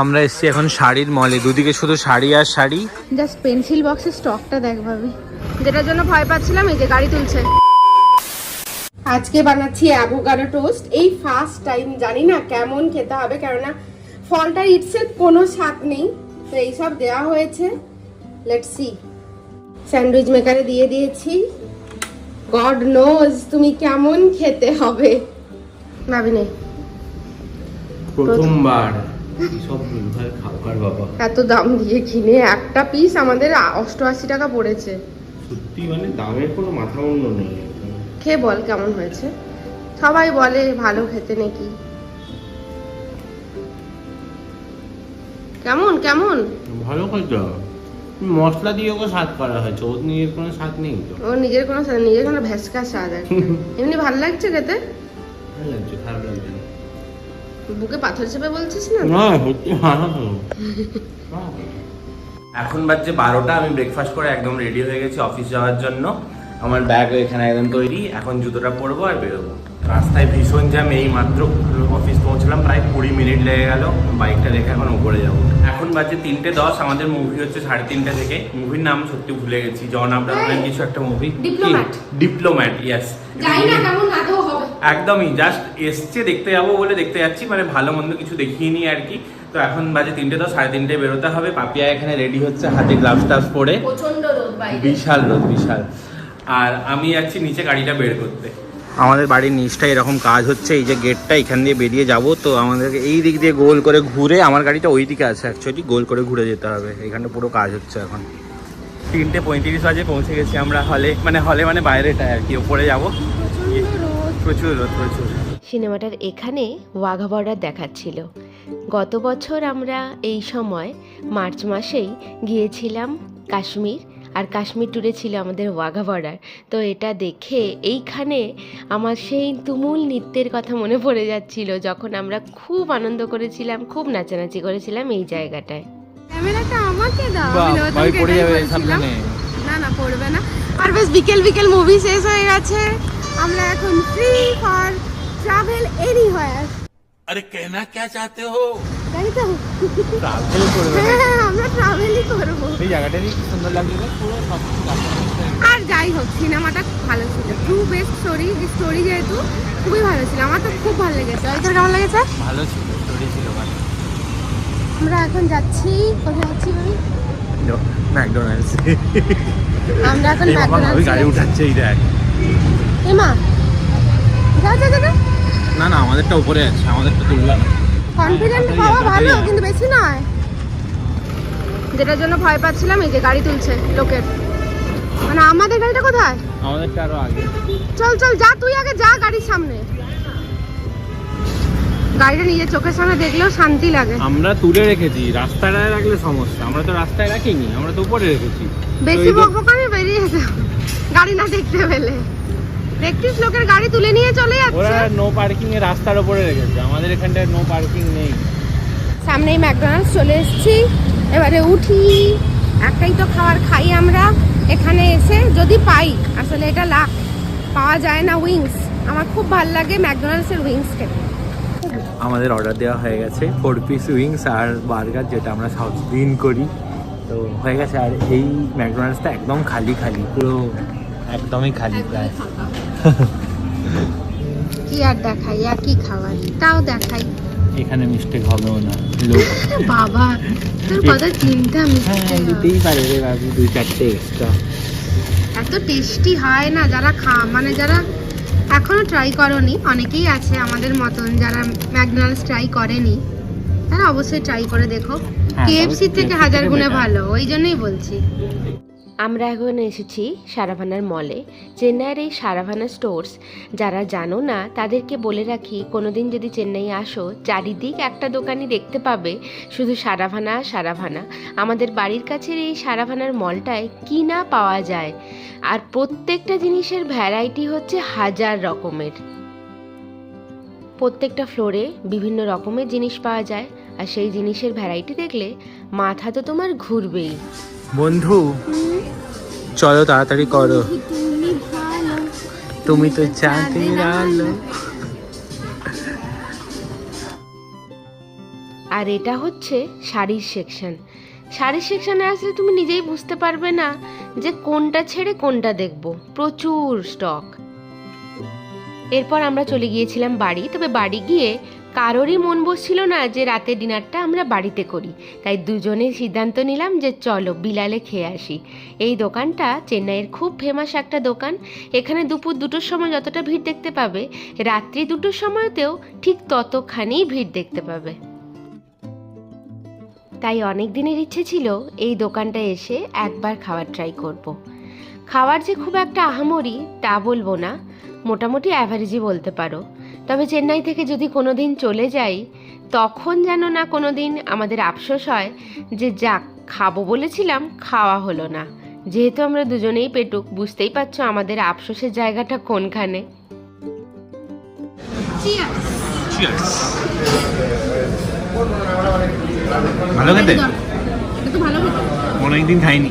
আমরা এসছি এখন শাড়ির মলে। দুদিকে শুধু শাড়ি আর শাড়ি। জাস্ট পেন্সিল বক্সের স্টকটা দেখ ভাবি। যেটার জন্য ভয় পাচ্ছিলাম এই যে গাড়ি তুলছে। আজকে বানাচ্ছি অ্যাভোকাডো টোস্ট এই ফার্স্ট টাইম জানি না কেমন খেতে হবে কেননা ফলটা ইটসেলফ কোনো স্বাদ নেই। তো এইসব দেওয়া হয়েছে। লেটস সি স্যান্ডউইচ মেকারে দিয়ে দিয়েছি। গড নোজ তুমি কেমন খেতে হবে। ভাবি নেই প্রথমবার। এত দাম দিয়ে কিনে একটা পিস আমাদের অষ্টআশি টাকা পড়েছে। সত্যি মানে দামের কোনো মাথা নেই। খেয়ে বল কেমন হয়েছে? সবাই বলে ভালো খেতে নাকি। কেমন কেমন? ভালো খাইতো মশলা দিয়ে ওকে স্বাদ করা হয়েছে। ওর নিজের কোনো স্বাদ নেই তো। ও নিজের কোনো স্বাদ- নিজের কোনো ভেসকা স্বাদ কি। এমনি ভালো লাগছে খেতে? ভালো লাগছে খারাপ লাগছে। বুকে পাথর চেপে বলছিস না? না সত্যি এখন বাজছে বারোটা আমি ব্রেকফাস্ট করে একদম রেডি হয়ে গেছি অফিস যাওয়ার জন্য। আমার ব্যাগ এখানে একদম তৈরি। এখন জুতোটা পরবো আর বেরোবো। রাস্তায় ভীষণ জ্যাম এই মাত্র অফিস পৌঁছলাম প্রায় কুড়ি মিনিট লেগে গেল। বাইকটা রেখে এখন উপরে যাব। এখন বাজে তিনটে দশ আমাদের মুভি হচ্ছে সাড়ে তিনটে থেকে। মুভির নাম সত্যি ভুলে গেছি। জন আব্রাহামের কিছু একটা মুভি Diplomat. ডিপ্লোম্যাট ইয়াস জানি না কেমন আদৌ হবে একদমই জাস্ট এসছে দেখতে যাব বলে দেখতে যাচ্ছি মানে ভালো মন্দ কিছু দেখিয়ে নি আর কি। তো এখন বাজে তিনটে তো সাড়ে তিনটে বেরোতে হবে। পাপিয়া এখানে রেডি হচ্ছে হাতে গ্লাভস টাভস পরে। বিশাল রোদ বিশাল। আর আমি যাচ্ছি নিচে গাড়িটা বের করতে। আমাদের বাড়ির নিচটা এরকম কাজ হচ্ছে এই যে গেটটা এখান দিয়ে বেরিয়ে যাব। তো আমাদেরকে এই দিক দিয়ে গোল করে ঘুরে আমার গাড়িটা ওই দিকে আছে অ্যাকচুয়ালি গোল করে ঘুরে যেতে হবে। এখানে পুরো কাজ হচ্ছে এখন। তিনটে পঁয়ত্রিশ বাজে পৌঁছে গেছি আমরা হলে মানে হলে মানে বাইরেটা আর কি ওপরে যাব। প্রচুর রোদ প্রচুর। সিনেমাটার এখানে ওয়াঘা বর্ডার দেখাচ্ছিল। গত বছর আমরা এই সময় মার্চ মাসেই গিয়েছিলাম কাশ্মীর আর কাশ্মীর ট্যুরে ছিল আমাদের ওয়াঘা বর্ডার। তো এটা দেখে এইখানে আমার সেই তুমুল নৃত্যের কথা মনে পড়ে যাচ্ছিল যখন আমরা খুব আনন্দ করেছিলাম খুব নাচানাচি করেছিলাম এই জায়গাটায়। ক্যামেরাটা আমাকে দাও আমি। না না পড়বে না। আর বেশ বিকেল বিকেল মুভি শেষ হয়ে গেছে। আমরা এখন ফ্রি ফর ট্রাভেল এনিহোয়ার আরে কেনা কে চাতে হো? তো। ট্রাভেল হ্যাঁ, হ্যাঁ, হ্যাঁ আমরা ট্রাভেলই করব। এই জায়গাটা কি সুন্দর পুরো সব আর যাই হোক সিনেমাটা ভালো ছিল। ট্রু বেস্ট স্টোরি স্টোরি যেহেতু খুবই ভালো ছিল। আমার তো খুব ভালো লেগেছে। আর কেমন লেগেছে? ভালো ছিল স্টোরি ছিল ভালো। আমরা এখন যাচ্ছি। কোথায় যাচ্ছি ভাবি? ম্যাকডোনাল্ডস। আমরা এখন ম্যাকডোনাল্ডস গাড়ি দেখ। না আমাদেরটা উপরে আছে আমাদেরটা তুলবে না। কনফিডেন্ট হওয়া ভালো কিন্তু বেশি নয়। যেটার জন্য ভয় পাচ্ছিলাম এই যে গাড়ি তুলছে লোকের। মানে আমাদের গাড়িটা কোথায়? আমাদেরটা আরও আগে। চল চল যা তুই আগে যা গাড়ির সামনে। গাড়িটা নিজের চোখের সামনে দেখলেও শান্তি লাগে। আমরা তুলে রেখেছি রাস্তায় রাখলে সমস্যা। আমরা তো রাস্তায় রাখিনি আমরা তো উপরে রেখেছি। বেশি বকবকানি বেরিয়ে গাড়ি না দেখতে পেলে। দেখছিস? লোকের গাড়ি তুলে নিয়ে চলে ওরা নো পার্কিং এ রাস্তার উপরে রেখেছে আমাদের এখানটায় নো পার্কিং নেই। সামনেই ম্যাকডোনাল্ডস চলে এসেছি। এবারে উঠি। একটাই তো খাবার খাই আমরা। এখানে এসে যদি পাই আসলে এটা লাখ। পাওয়া যায় না উইংস আমার খুব ভালো লাগে ম্যাকডোনাল্ডসের উইংস খেতে। আমাদের অর্ডার দেওয়া হয়ে গেছে। ফোর পিস উইংস আর বার্গার যেটা আমরা সাউথ দিন করি। তো হয়ে গেছে। আর এই ম্যাকডোনাল্ডসটা একদম খালি খালি। পুরো একদমই খালি প্রায়। কি আর দেখাই আর কি তাও দেখাই। এখানে মিস্টেক হবেও না লোক। বাবা তোর কথা চিন্তা হ্যাঁ দিতেই পারে রে বাবু দুই চারটে এক্সট্রা এত টেস্টি হয় না যারা খা মানে যারা এখনও ট্রাই করনি অনেকেই আছে আমাদের মতন যারা ম্যাকডোনাল্ডস ট্রাই করেনি। তারা অবশ্যই ট্রাই করে দেখো। হ্যাঁ, কেএফসি থেকে হাজার গুণে ভালো ওই জন্যই বলছি। আমরা এখন এসেছি সারাভানার মলে চেন্নাইয়ের এই সারাভানা স্টোর্স যারা জানো না, তাদেরকে বলে রাখি, কোনোদিন যদি চেন্নাই আসো, চারিদিক একটা দোকানই দেখতে পাবে, শুধু সারাভানা সারাভানা। আমাদের বাড়ির কাছের এই সারাভানার মলটায় কি না পাওয়া যায়? আর প্রত্যেকটা জিনিসের ভ্যারাইটি হচ্ছে হাজার রকমের। প্রত্যেকটা ফ্লোরে বিভিন্ন রকমের জিনিস পাওয়া যায়, আর সেই জিনিসের ভ্যারাইটি দেখলে মাথা তো তোমার ঘুরবেই। বন্ধু চলো তাড়াতাড়ি করো। তুমি তো চাঁদের আলো আর এটা হচ্ছে শাড়ির সেকশন শাড়ির সেকশনে আসলে তুমি নিজেই বুঝতে পারবে না যে কোনটা ছেড়ে কোনটা দেখব। প্রচুর স্টক এরপর আমরা চলে গিয়েছিলাম বাড়ি তবে বাড়ি গিয়ে কারোরই মন বসছিল না যে রাতে ডিনারটা আমরা বাড়িতে করি। তাই দুজনে সিদ্ধান্ত নিলাম যে চলো বিলালে খেয়ে আসি। এই দোকানটা চেন্নাইয়ের খুব ফেমাস একটা দোকান। এখানে দুপুর দুটোর সময় যতটা ভিড় দেখতে পাবে, রাত্রি দুটোর সময়তেও ঠিক ততখানি ভিড় দেখতে পাবে। তাই অনেক দিনের ইচ্ছে ছিল এই দোকানটা এসে একবার খাবার ট্রাই করব। খাওয়ার যে খুব একটা আহামরি তা বলব না, মোটামুটি অ্যাভারেজই বলতে পারো। তবে চেন্নাই থেকে যদি কোনো দিন চলে যাই তখন যেন না কোনো দিন আমাদের আফসোস হয় যে যাক খাব বলেছিলাম খাওয়া হলো না। যেহেতু আমরা দুজনেই পেটুক বুঝতেই পারছ আমাদের আফসোসের জায়গাটা কোনখানে। ভালো খেতে? তো ভালো খেতে। অনেকদিন খাইনি।